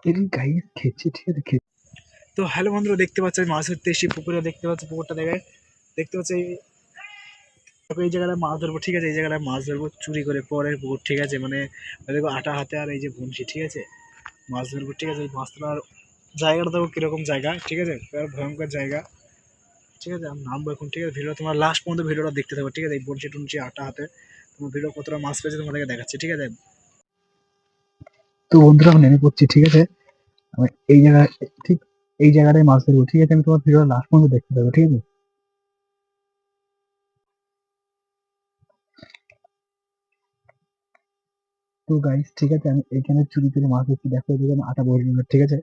ঠিক আছে তো হ্যালো বন্ধুরা দেখতে পাচ্ছি আমি মাছ ধরতে এসেছি পুকুরে দেখতে পাচ্ছি পুকুরটা দেখায় দেখতে পাচ্ছি এই দেখো এই জায়গাটায় মাছ ধরবো ঠিক আছে এই জায়গাটায় মাছ ধরবো চুরি করে পরের পুকুর ঠিক আছে মানে দেখো আটা হাতে আর এই যে বংশী ঠিক আছে মাছ ধরবো ঠিক আছে এই মাছ ধরার জায়গাটা দেখো কীরকম জায়গা ঠিক আছে ভয়ঙ্কর জায়গা ঠিক আছে আমি নামবো এখন ঠিক আছে ভিডিও তোমার লাস্ট পর্যন্ত ভিডিওটা দেখতে থাকো ঠিক আছে এই বংশী টুনছি আটা হাতে তোমার ভিডিও কতটা মাছ পেয়েছে তোমাদেরকে দেখাচ্ছি ঠিক আছে তো বন্ধুরা আমি নেমে পড়ছি ঠিক আছে আমি এই জায়গায়, ঠিক এই মাছ ধরবো। ঠিক আছে, আমি তোমার ভিডিও লাস্ট পর্যন্ত দেখতে থাকব, ঠিক আছে? তো গাইস ঠিক আছে, আমি এখানে চুরি করে মাছ ধরছি। দেখো আমি আটা বড় ঠিক আছে?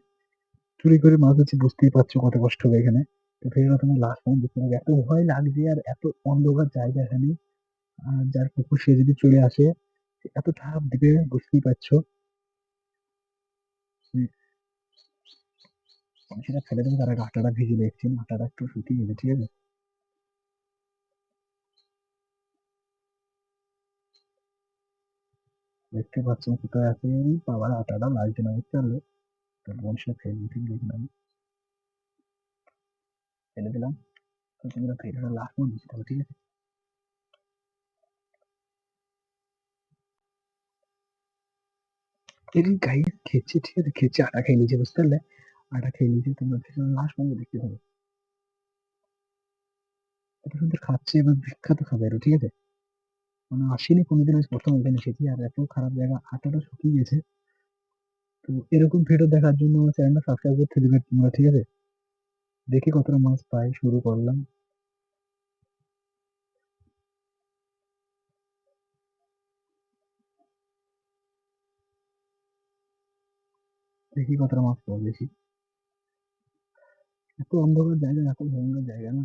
চুরি করে মাছ ধরছি, বুঝতেই পারছ কত কষ্ট হবে এখানে। তো ভিডিওটা তোমার লাস্ট পর্যন্ত দেখতে থাকবে এত ভয় লাগছে আর এত অন্ধকার জায়গা এখানে। আর যার পুকুর সে যদি চলে আসে, এত ঠাপ দিবে, বুঝতেই পারছ? আমি সেটা ফেলে দেবো, তার আগে আটাটা ভিজে দেখছি আটাটা একটু শুকিয়ে গেছে ঠিক আছে? দেখতে পাচ্ছেন কোথায় আছে? বাবার আটাটা লাগছে না, বুঝতে পারলে? তো বংশে ফেলে দিতে দেখলাম ফেলে দিলাম। তো তোমরা ভিডিওটা লাস্ট পর্যন্ত দেখতে থাকো ঠিক আছে? এই গাইস খেয়েছে, ঠিক আছে? খেয়েছে, আটা খেয়ে নিয়েছে, বুঝতে পারলে? আটা খেয়ে নিয়েছে তোমরা লাস্ট পর্যন্ত দেখতে থাকো এত সুন্দর খাচ্ছে এবং বিখ্যাত খাবার ঠিক আছে? মানে আসেনি কোনোদিন প্রথম এখানে এসেছি, আর এত খারাপ জায়গা, আটাটা শুকিয়ে গেছে। তো এরকম ভিডিও দেখার জন্য আমার চ্যানেলটা সাবস্ক্রাইব করতে দেবে তোমরা, ঠিক আছে? দেখি কতটা মাছ পাই, শুরু করলাম। দেখি কতটা মাছ পাবো, দেখি। এত অন্ধকার জায়গা, এত ভয়ঙ্কর জায়গা না?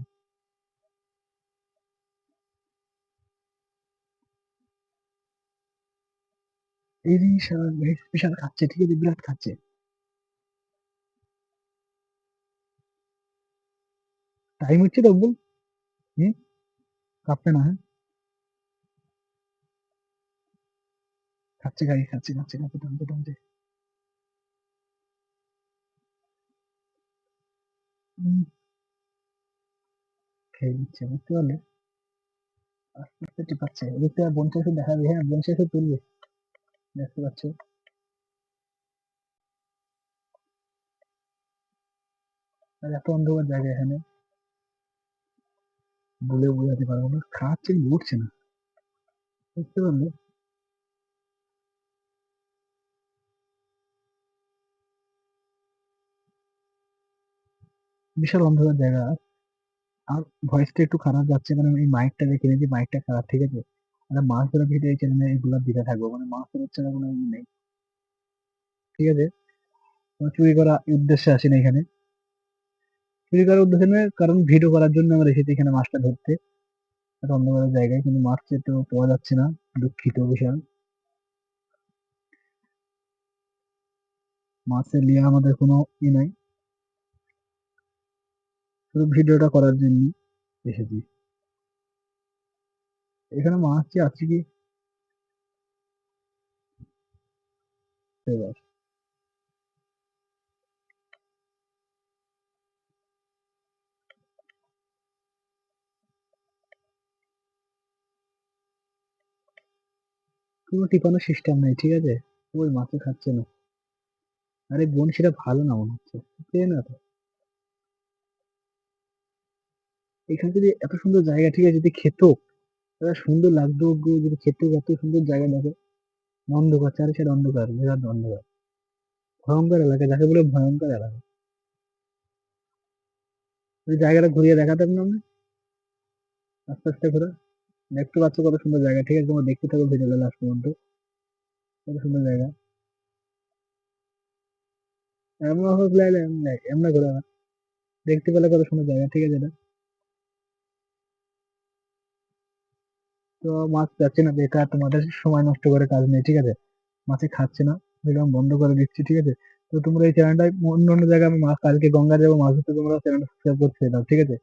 বিশাল খাচ্ছে, ঠিক আছে, বিরাট খাচ্ছে। টাইম হচ্ছে তো, বল। হুম? কাঁপবে না হ্যাঁ? খাচ্ছে গাড়ি, খাচ্ছে খাচ্ছে খাচ্ছে টানতে টানতে হুম, খেয়ে নিচ্ছে বুঝতে পারলে? আস্তে আস্তে টিপাচ্ছে এদিক দেখতে বনশেষে দেখাবে হ্যাঁ বনশেষে তুলবে। দেখতে পাচ্ছ? আর এত অন্ধকার জায়গা এখানে বলে বোঝাতে পারব না। খাচ্ছে উঠছে না। বুঝতে পারলে? বিশাল অন্ধকার জায়গা। আর ভয়েসটা একটু খারাপ যাচ্ছে মানে এই মাইকটা দেখে নিয়েছি মাইকটা খারাপ, ঠিক আছে? মানে মাছ ধরা ভিডিও এই চ্যানেলে এগুলো দিতে থাকব মানে মাছ ধরার ছাড়া কোনো ই নেই। ঠিক আছে? চুরি করা উদ্দেশ্যে আসি না এখানে। চুরি করার উদ্দেশ্যে নয়, কারণ ভিডিও করার জন্য আমরা এসেছি এখানে মাছটা ধরতে। একটা অন্ধকারের জায়গায়, কিন্তু মাছ তো পাওয়া যাচ্ছে না, দুঃখিত বিশাল। মাছের লিয়ে আমাদের কোনো ই নাই। শুধু ভিডিওটা করার জন্য এসেছি। এখানে মাছ আছে কি? কোনো টিপানোর সিস্টেম নেই, ঠিক আছে? ওই মাছে খাচ্ছে না। আরে বোন, সেটা ভালো না মনে হচ্ছে। না তো? এখানে যদি এত সুন্দর জায়গা, ঠিক আছে, যদি খেত এত সুন্দর লাগতো যদি খেত এত সুন্দর জায়গা দেখে। অন্ধকার চারি সাইড অন্ধকার, বিরাট অন্ধকার। ভয়ঙ্কর এলাকা, যাকে বলে ভয়ঙ্কর এলাকা। ওই জায়গাটা ঘুরিয়ে দেখাতাম না আমি আস্তে আস্তে ঘোরা। দেখতে পাচ্ছ কত সুন্দর জায়গা, ঠিক আছে, তোমরা দেখতে থাকো ভিডিওটা লাস্ট পর্যন্ত। কত সুন্দর জায়গা। এমন ভাবে এমন ঘোরা না দেখতে পেলে কত সুন্দর জায়গা, ঠিক আছে, এটা। তো মাছ যাচ্ছে না, বেকার, তোমাদের সময় নষ্ট করে কাজ নেই, ঠিক আছে? মাছে খাচ্ছে না, দেখলাম বন্ধ করে দিচ্ছি, ঠিক আছে? তো তোমরা এই চ্যানেলটা অন্য অন্য জায়গায় আমি মাছ, কালকে গঙ্গা যাব, মাছ ধরতে তোমরা চ্যানেলটা সাবস্ক্রাইব করতে দাও, ঠিক আছে?